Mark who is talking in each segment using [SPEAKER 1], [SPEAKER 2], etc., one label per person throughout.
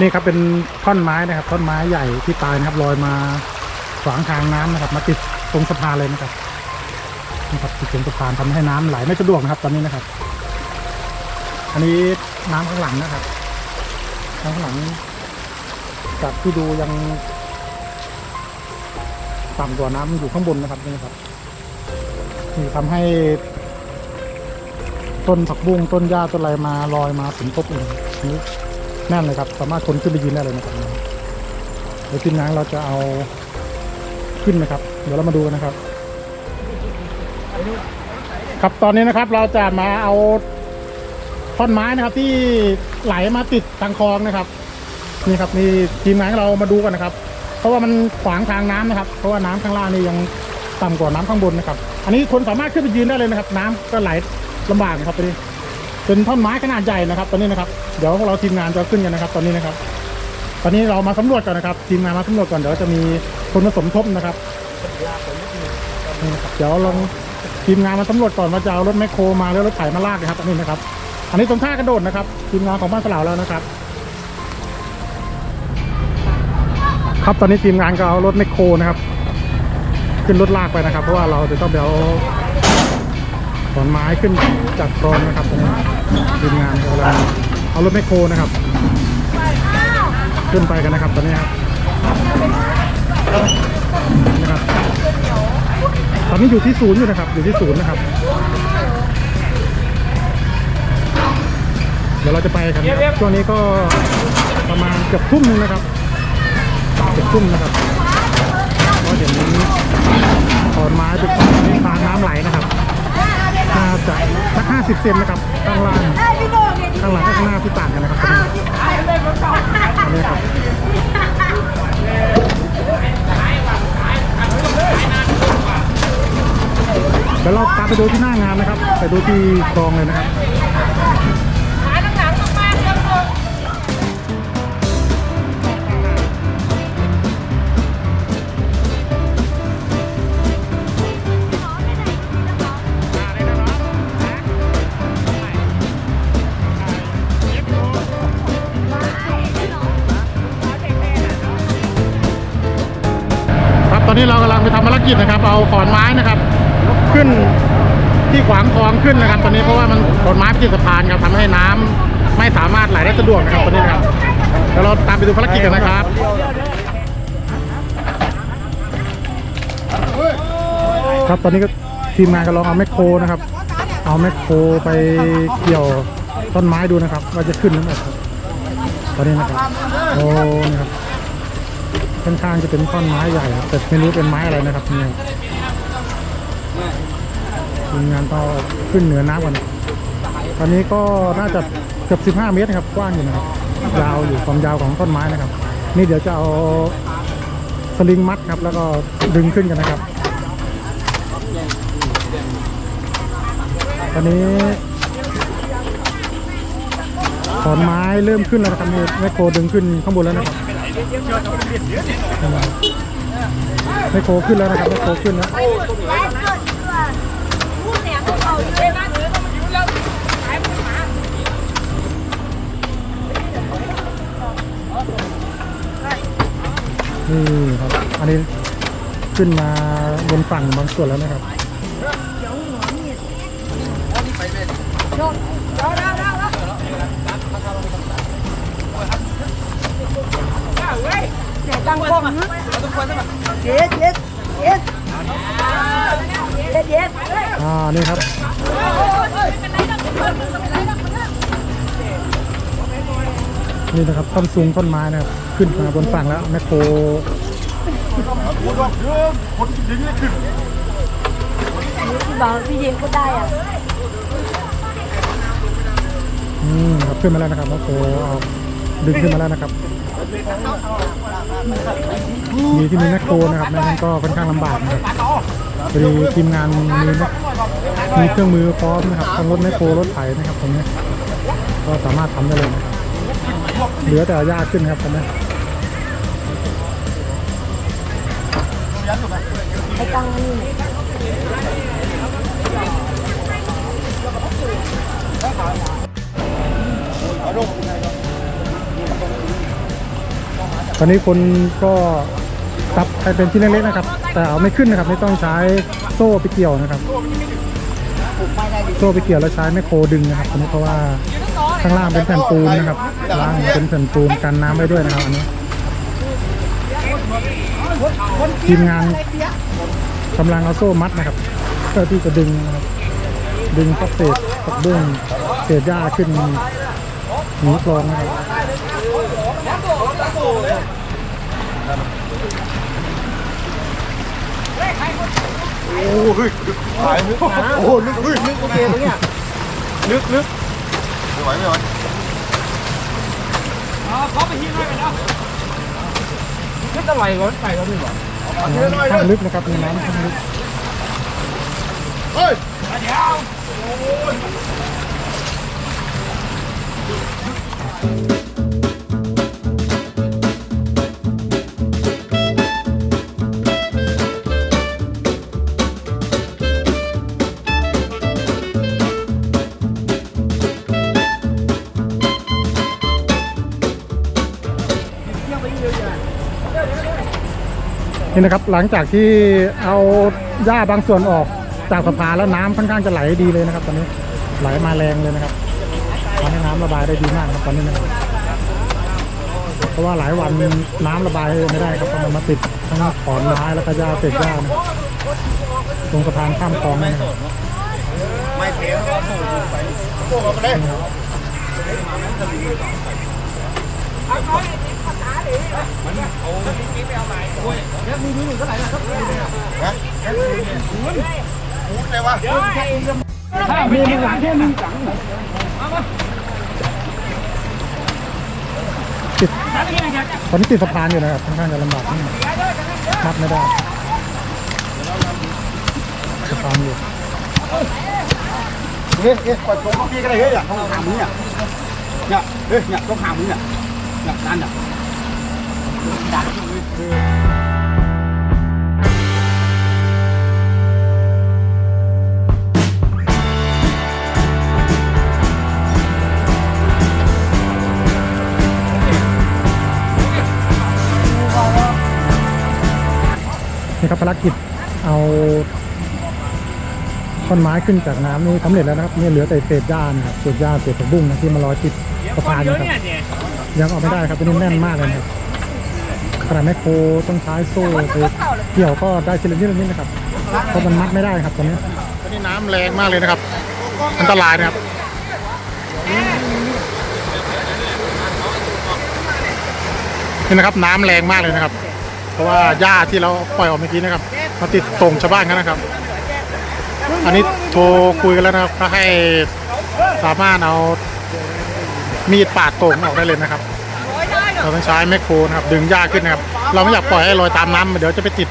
[SPEAKER 1] นี่ครับเป็นท่อนไม้นะครับ ท่อนไม้ใหญ่ที่ตายนะครับลอยมาขวางทางน้ำนะครับ มาติดตรงสะพานเลยนะครับนะครับติดตรงสะพานทำให้น้ำไหลไม่สะดวกนะครับ ตอนนี้นะครับ อันนี้น้ำข้างหลังนะครับน้ำข้างหลังจากที่ดูยังต่ำกว่าน้ำอยู่ข้างบนนะครับนี่ครับนี่ทำให้ ต้นผักบุ้งต้นหญ้าต้นอะไรมาลอยมาสมทบเลยนี่แน่นเลยครับ สามารถคนขึ้นไปยืนได้เลยนะครับเดี๋ยวทีมงานเราจะเอาขึ้นนะครับ เดี๋ยวเรามาดูกันนะครับ ครับตอนนี้นะครับเราจะมาเอาท่อนไม้นะครับ ที่ไหลมาติดทางคลองนะครับนี่ครับนี่ทีมงานเรามาดูกันนะครับ เพราะว่ามันขวางทางน้ำนะครับ เพราะว่าน้ำข้างล่างนี่ยังต่ำกว่าน้ำข้างบนนะครับ อันนี้คนสามารถขึ้นไปยืนได้เลยนะครับ น้ำก็ไหลลำบากนะครับตอนนี้ เป็นท่อนไม้ขนาดใหญ่นะครับ ตอนนี้นะครับ เดี๋ยวพวกเราทีมงานจะขึ้นกันนะครับ ตอนนี้นะครับ ตอนนี้เรามาสำรวจก่อนนะครับ ทีมงานมาสำรวจก่อนเดี๋ยวจะมีคนมาสมทบนะครับเดี๋ยวลองทีมงานมาสำรวจก่อนว่าจะเอารถแมคโครมาหรือรถไถมาลากนะครับอันนี้นะครับ อันนี้ตรงท่ากระโดดนะครับ ทีมงานของบ้านสลาวแล้วนะครับ ครับตอนนี้ทีมงานก็เอารถแมคโครนะครับ ขึ้นรถลากไปนะครับ เพราะว่าเราจะต้องเดี๋ยว ขอนไม้ขึ้นจากคลองนะครับตอนนี้ทีมงานกำลังเอารถแมคโครนะครับ ขึ้นไปกันนะครับตอนนี้ครับนะครับ ตอนนี้อยู่ที่ศูนย์อยู่นะครับ อยู่ที่ศูนย์นะครับ เดี๋ยวเราจะไปกันนะครับช่วงนี้ก็ประมาณเกือบทุ่มนึงนะครับเกือบทุ่มนะครับก็เห็นขอนไม้เป็นทางน้ำ จะสักห้าสิบเซนนะครับข้างล่างข้างหลังกับข้างหน้าที่ต่างกันนะครับนี่ครับเดี๋ยวเราตามไปดูที่หน้างานนะครับ ไปดูที่คลองเลยนะครับ อนนี้เรากำลังไปทำภารกิจนะครับ เอาขอนไม้นะครับ ขึ้นที่ขวางคลองขึ้นนะครับ ตอนนี้เพราะว่ามันขอนไม้ติดสะพานครับทำให้น้ำไม่สามารถไหลได้สะดวกนะครับตอนนี้นะครับเดี๋ยวเราตามไปดูภารกิจกันนะครับครับตอนนี้ก็ทีมงานก็ลองเอาแมคโครนะครับ เอาแมคโครไปเกี่ยวต้นไม้ดูนะครับว่าจะขึ้นหรือไม่ครับตอนนี้นะครับโอ้นะครับ ค่อนข้างจะเป็นท่อนไม้ใหญ่ครับแต่ไม่รู้เป็นไม้อะไรนะครับเนี่ยทีมงานก็ขึ้นเหนือน้ำกันตอนนี้ก็น่าจะเกือบ 15 เมตรนะครับ กว้างอยู่นะครับ ยาวอยู่ความยาวของต้นไม้นะครับ นี่เดี๋ยวจะเอาสลิงมัดครับ แล้วก็ดึงขึ้นกันนะครับ ตอนนี้ขอนไม้เริ่มขึ้นแล้วนะครับนี่แมคโคดึงขึ้นข้างบนแล้วนะครับ ไม่โคขึ้นแล้วนะครับไม่โคขึ้นแล้วนี่ครับ อันนี้ขึ้นมาบนฝั่งบางส่วนแล้วนะครับ
[SPEAKER 2] ตั้งกล้องนะเย็ดเย็ดเย็ดเย็ดเย็ด
[SPEAKER 1] อ่า นี่ครับนี่นะครับท่อนสูงท่อนไม้นะครับ ขึ้นมาบนฝั่งแล้วแมคโคร
[SPEAKER 2] พี่บอกพี่ยิงก็ได้อะ
[SPEAKER 1] อืมครับขึ้นมาแล้วนะครับแมคโครเอาดึงขึ้นมาแล้วนะครับ มีที่มีแมคโครนะครับไม่งั้นก็ค่อนข้างลำบากนะครับพอดีทีมงานมีมีเครื่องมือพร้อมนะครับทั้งรถแมคโครรถไถนะครับตรงนี้ก็สามารถทำได้เลยนะครับเหลือแต่เอาหญ้าขึ้นครับตอนนี้
[SPEAKER 2] ไอ้ตั้งนี่
[SPEAKER 1] ตอนนี้คนก็ตับใครเป็นชิ้นเล็กๆนะครับ แต่เอาไม่ขึ้นนะครับ ไม่ต้องใช้โซ่ไปเกี่ยวนะครับ โซ่ไปเกี่ยวแล้วใช้แมโครดึงนะครับอันนี้เพราะว่าข้างล่างเป็นแผ่นปูนนะครับล่างเป็นแผ่นปูนกันน้ำไว้ด้วยนะครับอันนี้ทีมงานกำลังเอาโซ่มัดนะครับเพื่อที่จะดึงนะครับดึงพวกเศษผักบุ้งเศษหญ้าขึ้นหนีกรองนะครับ
[SPEAKER 3] โอ้โหหายลึกนะโอ้โหลึกลึกลึกโอเคตรงเนี้ยลึกลึกไม่ไหวไม่ไหว
[SPEAKER 2] นึกอะไรวะไปก็ไม่หรอ
[SPEAKER 1] ข้างลึกนะครับมีน้ำข้างลึก
[SPEAKER 3] เฮ้ย
[SPEAKER 1] นี่นะครับหลังจากที่เอาหญ้าบางส่วนออกจากสะพานแล้วน้ำค่อนข้างจะไหลดีเลยนะครับ ตอนนี้ไหลมาแรงเลยนะครับทำให้น้ำระบายได้ดีมากครับตอนนี้นะครับเพราะว่าหลายวันน้ำระบายไม่ได้ครับมันมาติดทั้งขอนไม้แล้วก็หญ้าเศษหญ้าตรงสะพานข้ามคลองนี่นะครับ
[SPEAKER 3] ไม่เทวโป่งออกมาเลยฮะพูดเลย
[SPEAKER 1] ติดตอนนี้ติดสะพานอยู่นะครับค่อนข้างจะลำบากนิดหนึงมัดไม่ได้สะพานอยู่
[SPEAKER 3] เฮ้ยเฮ้ยปล่อยตรงพี่ก็ได้เฮ้ยอะต้องหามึงเนี่ยเนี่ยเฮ้ยเนี่ยต้องหามึงเนี่ย เนี่ยนั่นอะ
[SPEAKER 1] นี่ครับภารกิจเอาท่อนไม้ขึ้นจากน้ำนี่สำเร็จแล้วนะครับนี่เหลือแต่เศษหญ้านะครับเศษหญ้าเศษผักบุ้งนะที่มาลอยติดสะพานนะครับ ยังเอาไม่ได้ครับตัวนี้แน่นมากเลยนะครับขนาดแมคโครต้องใช้โซ่เกี่ยวก็ได้ทีละนิดละนิดนะครับเพราะมันมัดไม่ได้ครับตอนนี้ตอนนี้น้ำแรงมากเลยนะครับ อันตรายนะครับนี่นะครับน้ำแรงมากเลยนะครับ เพราะว่าหญ้าที่เราปล่อยออกเมื่อกี้นะครับมาติดตรงชาวบ้านเขานะครับ อันนี้โทรคุยกันแล้วนะครับก็ให้สามารถเอา มีดปาดโต่งออกได้เลยนะครับ เราต้องใช้แมคโครนะครับ ดึงหญ้าขึ้นนะครับ เราไม่อยากปล่อยให้ลอยตามน้ำเดี๋ยวจะไปติด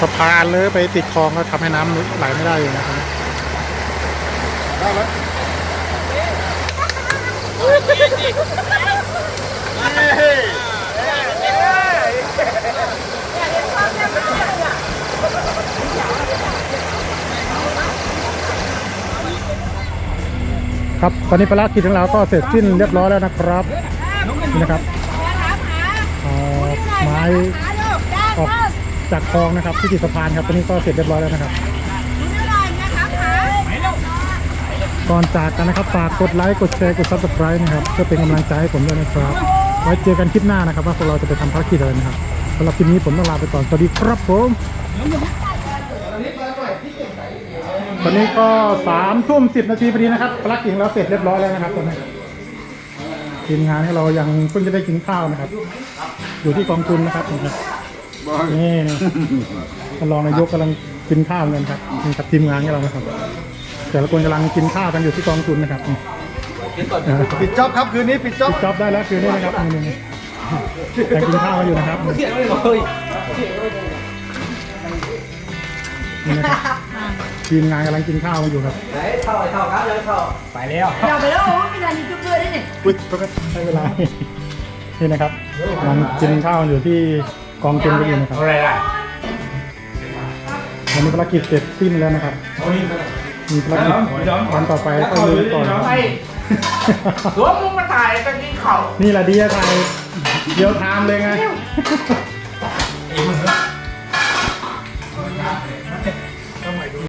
[SPEAKER 1] สะพานหรือไปติดคลองก็ทำให้น้ำไหลไม่ได้อยู่นะครับ ครับตอนนี้ภารกิจของเราก็เสร็จสิ้นเรียบร้อยแล้วนะครับนี่นะครับไม้ออกจากคลองนะครับที่ติดสะพานครับตอนนี้ก็เสร็จเรียบร้อยแล้วนะครับ ก่อนจากกันนะครับฝากกดไลค์กดแชร์กดซับสไครต์นะครับเพื่อเป็นกำลังใจให้ผมด้วยนะครับไว้เจอกันคลิปหน้านะครับ ว่าพวกเราจะไปทำภารกิจอะไรนะครับสำหรับคลิปนี้ผมต้องลาไปก่อนสวัสดีครับผม ตอนนี้ก็สามทุ่มสิบนาทีพอดีนะครับภารกิจของเราเสร็จเรียบร้อยแล้วนะครับตอนนี้ทีมงานของเรายังเพิ่งจะได้กินข้าวนะครับ อยู่ที่กองทุนนะครับนี่นี่ท่านรองนายกกำลังกินข้าวกันครับนี่ครับทีมงานของเรานะครับ แต่ละคนกำลังกินข้าวกันอยู่ที่กองทุนนะครับนี่เออ
[SPEAKER 3] ปิดจ็อบครับคืนนี้ปิดจ็อบ
[SPEAKER 1] ปิดจ็อบได้แล้วคือนี่นะครับนี่นี่ยังกินข้าวกันอยู่นะครับนี่นี่นะครับ ทีมงานกำลังกินข้าวกันอยู่ครับ
[SPEAKER 2] ไปแล้ว
[SPEAKER 4] เราไปแล้วโอ้ไม่ทันยูทูบเบอร์ได้เนี่ย
[SPEAKER 1] อุ้ยใช้เวลา นี่นะครับกำลังกินข้าวกันอยู่ที่กองทุนกันอยู่นะครับ
[SPEAKER 2] อะไรล่ะ
[SPEAKER 1] วันนี้ภารกิจเสร็จสิ้นแล้วนะครับมีภารกิจวันต่อไปก็ลุยต่อนะครับ
[SPEAKER 2] รวมมึงมาถ่ายกันกินเข่า
[SPEAKER 1] นี่แหละดีอะไทยเดี๋ยวทามเลยไง